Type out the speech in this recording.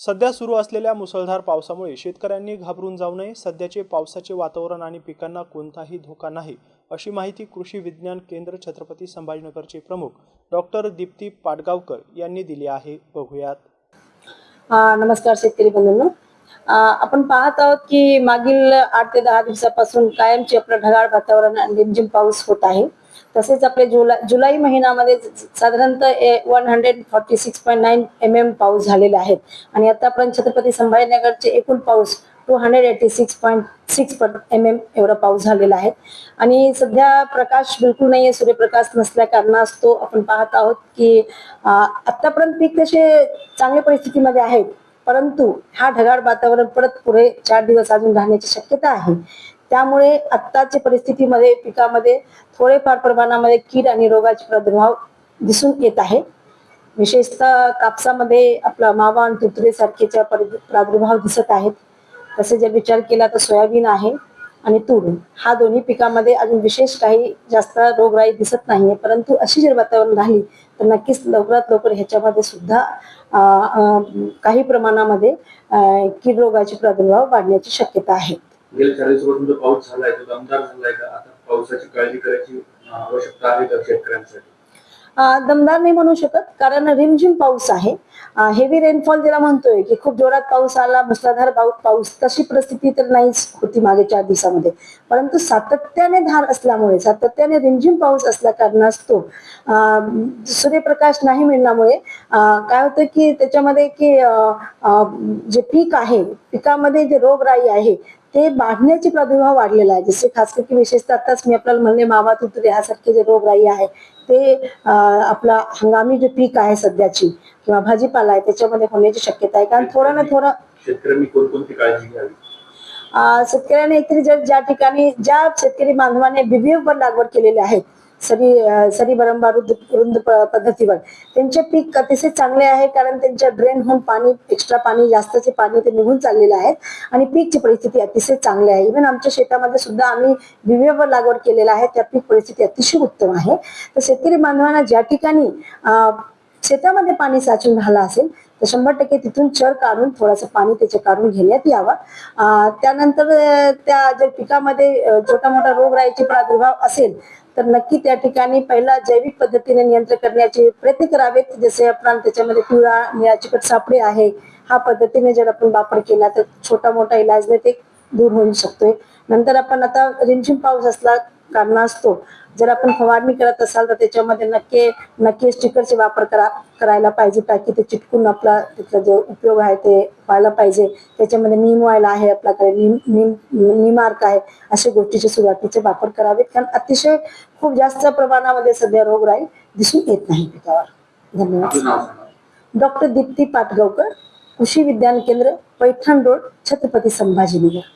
सध्या सुरू असलेल्या मुसळधार पावसामुळे शेतकऱ्यांनी घाबरून जाऊ नये. सध्याचे पावसाचे वातावरण आणि पिकांना कोणताही धोका नाही अशी माहिती कृषी विज्ञान केंद्र छत्रपती संभाजीनगरचे प्रमुख डॉक्टर दीप्ती पाटगावकर यांनी दिली आहे. बघूयात. हा नमस्कार शेतकरी बंधूंनो. आपण पाहत आहोत की मागील आठ ते दहा दिवसापासून कायमचे आपलं ढगाळ वातावरण आणि रिमझिम पाऊस होत आहे. तसेच आपले जुलै जुलै महिन्यामध्ये साधारणतः one hundred forty six point nine M M पाऊस झालेले आहेत. आणि आतापर्यंत छत्रपती संभाजीनगरचे एकूण पाऊस two hundred eighty six point six M M एवढा पाऊस झालेला आहे. आणि सध्या प्रकाश बिलकुल नाहीये सूर्यप्रकाश नसल्या कारणास्तव आपण पाहत आहोत की आतापर्यंत पीक तसे चांगल्या परिस्थितीमध्ये आहेत परंतु हा ढगाळ वातावरण परत पुढे चार दिवस अजून राहण्याची शक्यता आहे. त्यामुळे आत्ताच्या परिस्थितीमध्ये पिकामध्ये थोडेफार प्रमाणामध्ये कीड आणि रोगाचे प्रादुर्भाव दिसून येत आहे. विशेषतः कापसामध्ये आपला मावा आणि तुतरे सारखेच्या प्रादुर्भाव दिसत आहेत. तसे जर विचार केला तर सोयाबीन आहे आणि तूर. हा दोन्ही पिकामध्ये अजून विशेष काही जास्त रोगराई दिसत नाहीये. परंतु अशी जर वातावरण राहिली तर नक्कीच लवकरात लवकर ह्याच्यामध्ये सुद्धा काही प्रमाणामध्ये कीड रोगाचे प्रादुर्भाव वाढण्याची शक्यता आहे. गेल्या चाळीस वर्षांचा पाऊस झालाय तो दमदार झालाय का? आता पावसाची काळजी करायची आवश्यकता आहे का शेतकऱ्यांसाठी? दमदार नाही म्हणू शकत कारण रिमझिम पाऊस आहे. हेवी रेनफॉल ज्याला म्हणतोय की खूप जोरात पाऊस आला मुसळधार पाऊस पाऊस तशी परिस्थिती तर नाहीच होती मागे चार दिवसामध्ये. परंतु सातत्याने धार असल्यामुळे सातत्याने रिमझिम पाऊस असल्या कारणास्तव अं, सूर्यप्रकाश नाही मिळण्यामुळे काय होतं की त्याच्यामध्ये की जे पीक आहे पिकामध्ये जे रोगराई आहे ते वाढण्याचे प्रादुर्भाव वाढलेला आहे. जसे खास करून विशेषतः आताच मी आपल्याला म्हणले मावा तुतरे यासारखे जे रोगराई आहे ते आपला हंगामी जे पीक आहे सध्याची किंवा भाजीपाला आहे त्याच्यामध्ये होण्याची शक्यता आहे. कारण थोडं ना थोडं शेतकऱ्यांनी कोणकोणती काळजी घ्यावी? शेतकऱ्याने एकतरी जर ज्या ठिकाणी ज्या शेतकरी बांधवाने बीबीएफवर लागवड केलेले आहेत सरी सरी बरंबा रुंद रुंद पद्धतीवर. त्यांचे पीक अतिशय चांगले आहे कारण त्यांच्या ड्रेन होऊन पाणी एक्स्ट्रा पाणी जास्तचे पाणी ते निघून चाललेले आहेत आणि पीकची परिस्थिती अतिशय चांगली आहे. इव्हन आमच्या शेतामध्ये सुद्धा आम्ही विवेवर लागवड केलेला आहे. त्या पीक परिस्थिती अतिशय उत्तम आहे. तर शेतकरी बांधवांना ज्या ठिकाणी शेतामध्ये पाणी साचून राहिलं असेल तर शंभर टक्के तिथून चर काढून थोडंसं पाणी त्याचे काढून घेण्यात यावं. त्यानंतर त्या जर पिकामध्ये छोटा मोठा रोगराईचे प्रादुर्भाव असेल तर नक्की त्या ठिकाणी पहिला जैविक पद्धतीने नियंत्रण करण्याचे प्रयत्न करावेत. जसे आपण त्याच्यामध्ये पिवळा निळा चिकट सापडे आहे हा पद्धतीने जर आपण वापर केला तर छोटा मोठा इलाज ते दूर होऊ शकतोय. नंतर आपण आता रिमझिम पाऊस असला कारणास्तव जर आपण फवारणी करत असाल तर त्याच्यामध्ये नक्की नक्की स्टिकरचे वापर करा करायला पाहिजे. ताकी ते चिटकून आपला तिथला जो उपयोग आहे ते व्हायला पाहिजे. त्याच्यामध्ये नीम ऑइल आहे आपल्याकडे नीम नीम निमार्क आहे अशा गोष्टीचे सुरुवातीचे वापर करावेत. कारण अतिशय खूप जास्त प्रमाणामध्ये सध्या रोगराई दिसून येत नाही पिकावर धन्यवाद. डॉक्टर दीप्ती पाटगावकर कृषी विज्ञान केंद्र पैठण रोड छत्रपती संभाजीनगर.